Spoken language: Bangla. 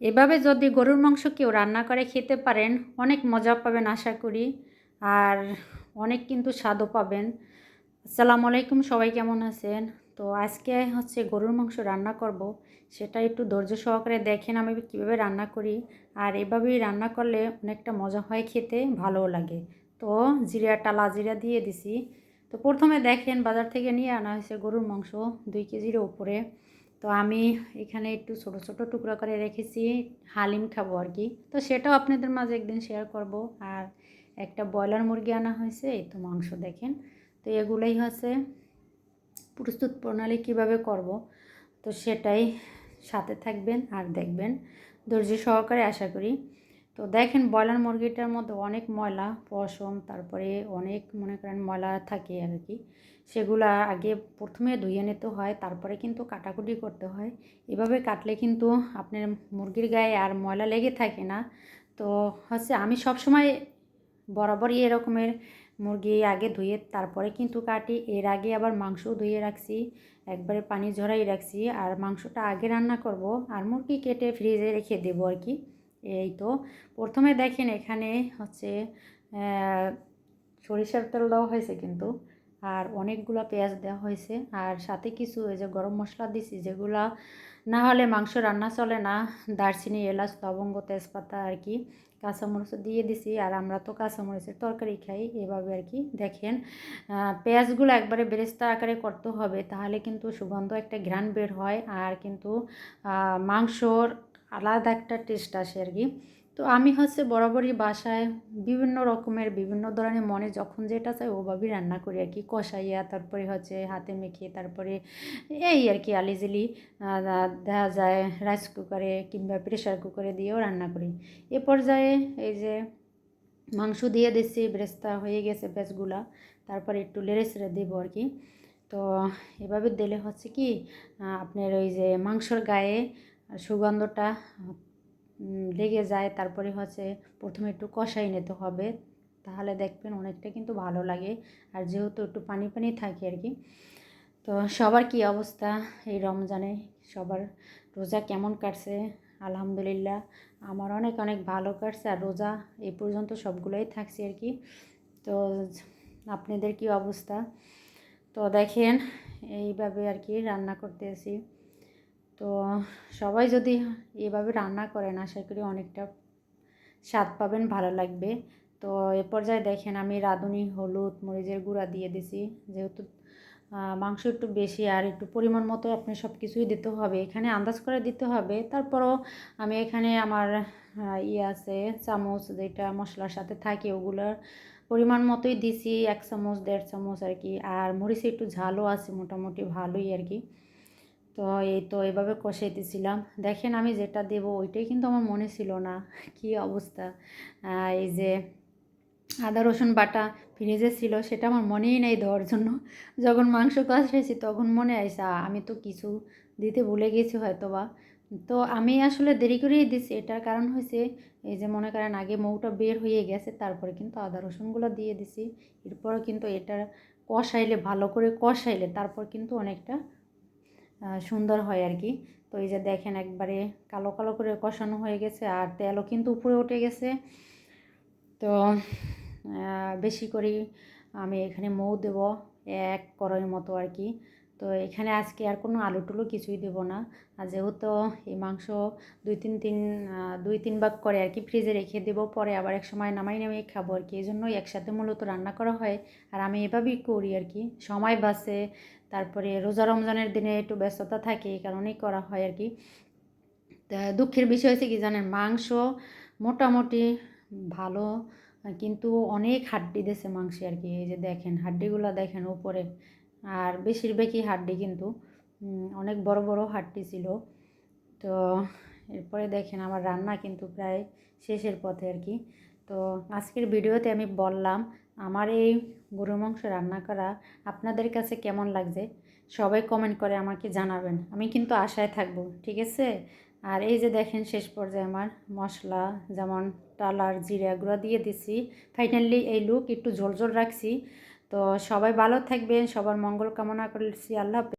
এভাবে যদি গরুর মাংস কেউ রান্না করে খেতে পারেন, অনেক মজা পাবেন আশা করি। আর অনেক কিন্তু স্বাদও পাবেন। আসসালামু আলাইকুম, সবাই কেমন আছেন? তো আজকে হচ্ছে গরুর মাংস রান্না করব। সেটা একটু ধৈর্য সহকারে দেখেন আমি কীভাবে রান্না করি। আর এভাবেই রান্না করলে অনেকটা মজা হয় খেতে, ভালোও লাগে। তো জিরা টালা জিরা দিয়ে দিছি। তো প্রথমে দেখেন বাজার থেকে নিয়ে আনা হয়েছে গরুর মাংস দুই কেজির উপরে তো আমি এখানে একটু ছোট ছোট টুকরো করে রেখেছি, হালিম খাব আর কি। তো সেটাও আপনাদের মাঝে একদিন শেয়ার করব। আর একটা ব্রয়লার মুরগি আনা হয়েছে, এই তো মাংস দেখেন। তো এগুলোই হচ্ছে প্রস্তুত প্রণালী কীভাবে করব, তো সেটাই সাথে থাকবেন আর দেখবেন। ধৈর্য সহকারে আশা করি তো দেখেন ব্রয়লার মুরগিটার মধ্যে অনেক ময়লা, পশম, তারপরে অনেক মনে করেন ময়লা থাকে আর কি। সেগুলো আগে প্রথমে ধুয়ে নিতে হয়, তারপরে কিন্তু কাটাকুটি করতে হয়। এভাবে কাটলে কিন্তু আপনার মুরগির গায়ে আর ময়লা লেগে থাকে না। তো হচ্ছে আমি সবসময় বরাবরই এরকমের মুরগি আগে ধুয়ে তারপরে কিন্তু কাটি। এর আগে আবার মাংসও ধুয়ে রাখছি, একবারে পানি ঝরাই রাখছি, আর মাংসটা আগে রান্না করব, আর মুরগি কেটে ফ্রিজে রেখে দেবো আর কি। এই তো, প্রথমে দেখেন এখানে হচ্ছে সরিষার তেল দেওয়া হয়েছে কিন্তু, আর অনেকগুলো পেঁয়াজ দেওয়া হয়েছে, আর সাথে কিছু এই যে গরম মশলা দিছি, যেগুলা না হলে মাংস রান্না চলে না, দারচিনি, এলাচ, লবঙ্গ, তেজপাতা আর কি, কাঁচামরিচ দিয়ে দিছি, আর আমরা তো কাঁচামরিচের তরকারি খাই, এভাবে আর কি, দেখেন পেঁয়াজগুলো একবারে বেরেস্তা আকারে করতে হবে, তাহলে কিন্তু সুগন্ধ একটা ঘ্রাণ বের হয়, আর কিন্তু মাংসর আলাদা একটা টেস্ট আসে আর কি। তো আমি হচ্ছে বরাবরই বাসায় বিভিন্ন রকমের, বিভিন্ন ধরনের মনে যখন যেটা চাই ওভাবেই রান্না করি আর কি। কষাইয়া তারপরে হচ্ছে হাতে মেখে তারপরে এই আর কি আলিজিলি দেখা যায় রাইস কুকারে কিংবা প্রেশার কুকারে দিয়েও রান্না করি। এ পর্যায়ে এই যে মাংস দিয়ে দিচ্ছি ব্রেস্তা হয়ে গেছে বেচগুলা তারপরে একটু লেড়ে ছেড়ে দেবো আর কি। তো এভাবে দিলে হচ্ছে কি আপনার ওই যে মাংসর গায়ে সুগন্ধটা লেগে যায়। তারপরে হচ্ছে প্রথমে একটু কষাই নিতে হবে। তাহলে দেখবেন অনেকটা কিন্তু ভালো লাগে। আর যেহেতু একটু পানি পানি থাকে আর কি, তো সবার কি অবস্থা এই রমজানে? সবার রোজা কেমন কাটছে? আলহামদুলিল্লাহ, আমার অনেক অনেক ভালো কাটছে। আর রোজা এই পর্যন্ত সবগুলোই থাকছে আর কি। তো আপনাদের কি অবস্থা? তো দেখেন, এইভাবে আর কি রান্না করতেছি। তো সবাই যদি এভাবে রান্না করেন, আশা করি অনেকটা স্বাদ পাবেন, ভালো লাগবে। তো এ পর্যায়ে দেখেন আমি রাঁধুনি, হলুদ, মরিচের গুঁড়া দিয়ে দিছি। যেহেতু মাংস একটু বেশি আর একটু পরিমাণ মতো আপনি সব কিছুই দিতে হবে। এখানে আন্দাজ করে দিতে হবে। তারপরও আমি এখানে আমার ইয়ে আছে, চামচ যেটা মশলার সাথে থাকে ওগুলোর পরিমাণ মতোই দিছি, এক চামচ, দেড় চামচ আর কি। আর মরিচে একটু ঝালও আছে, মোটামুটি ভালোই আর কি। তো এই তো এভাবে কষাইতেছিলাম। দেখেন আমি যেটা দেব ওইটাই কিন্তু আমার মনে ছিল না। কি অবস্থা? এই যে আদা, রসুন, বাটা ফ্রিজে ছিল সেটা আমার মনেই নেই দেওয়ার জন্য। যখন মাংস কষাইছি তখন মনে আইসা, আমি তো কিছু দিতে ভুলে গেছি হয়তো বা তো আমি আসলে দেরি করেই দিছি। এটার কারণ হয়েছে এই যে মনে করেন আগে মৌটা বের হয়ে গেছে, তারপরে কিন্তু আদা, রসুনগুলো দিয়ে দিছি। এরপরও কিন্তু এটা কষাইলে, ভালো করে কষাইলে তারপর কিন্তু অনেকটা সুন্দর হয় আর কি। তো এই যে দেখেন একবারে কালো কালো করে কষানো হয়ে গেছে আর তেলও কিন্তু উপরে উঠে গেছে। তো বেশি করে আমি এখানে মৌ দেব এক কড়াইয়ের মতো আর কি। তো এখানে আজকে আর কোনো আলু টুলু কিছুই দেবো না। আর যেহেতু এই মাংস দুই তিন তিন দুই তিন ভাগ করে আর কি ফ্রিজে রেখে দেবো, পরে আবার এক সময় নামাই নামিয়ে খাব আর কি। এই জন্যই একসাথে মূলত রান্না করা হয়। আর আমি এভাবেই করি আর কি। সময় বাসে তারপরে রোজা রমজানের দিনে একটু ব্যস্ততা থাকে, এই কারণেই করা হয় আর কি। দুঃখের বিষয় হচ্ছে কি জানেন, মাংস মোটামুটি ভালো, কিন্তু অনেক হাড্ডি দিয়েছে মাংসে আর কি, এই যে দেখেন, হাড্ডিগুলো দেখেন উপরে, আর বেশিরভাগই হাড্ডি কিন্তু অনেক বড় বড় হাড্ডি ছিল। তো এরপরে দেখেন আমার রান্না কিন্তু প্রায় শেষের পথে আর কি। তো আজকের ভিডিওতে আমি বললাম আমার এই গরু মাংস রান্না করা আপনাদের কাছে কেমন লাগছে? সবাই কমেন্ট করে আমাকে জানাবেন। আমি কিন্তু আশায় থাকব, ঠিক আছে? আর এই যে দেখেন শেষ পর্যায়ে আমার মশলা, যেমন টালার, জিরা গুঁড়া দিয়ে দিছি। ফাইনালি এই লুক একটু ঝোল রাখছি। তো সবাই ভালো থাকবেন, সবার মঙ্গল কামনা করেছি। আল্লাহ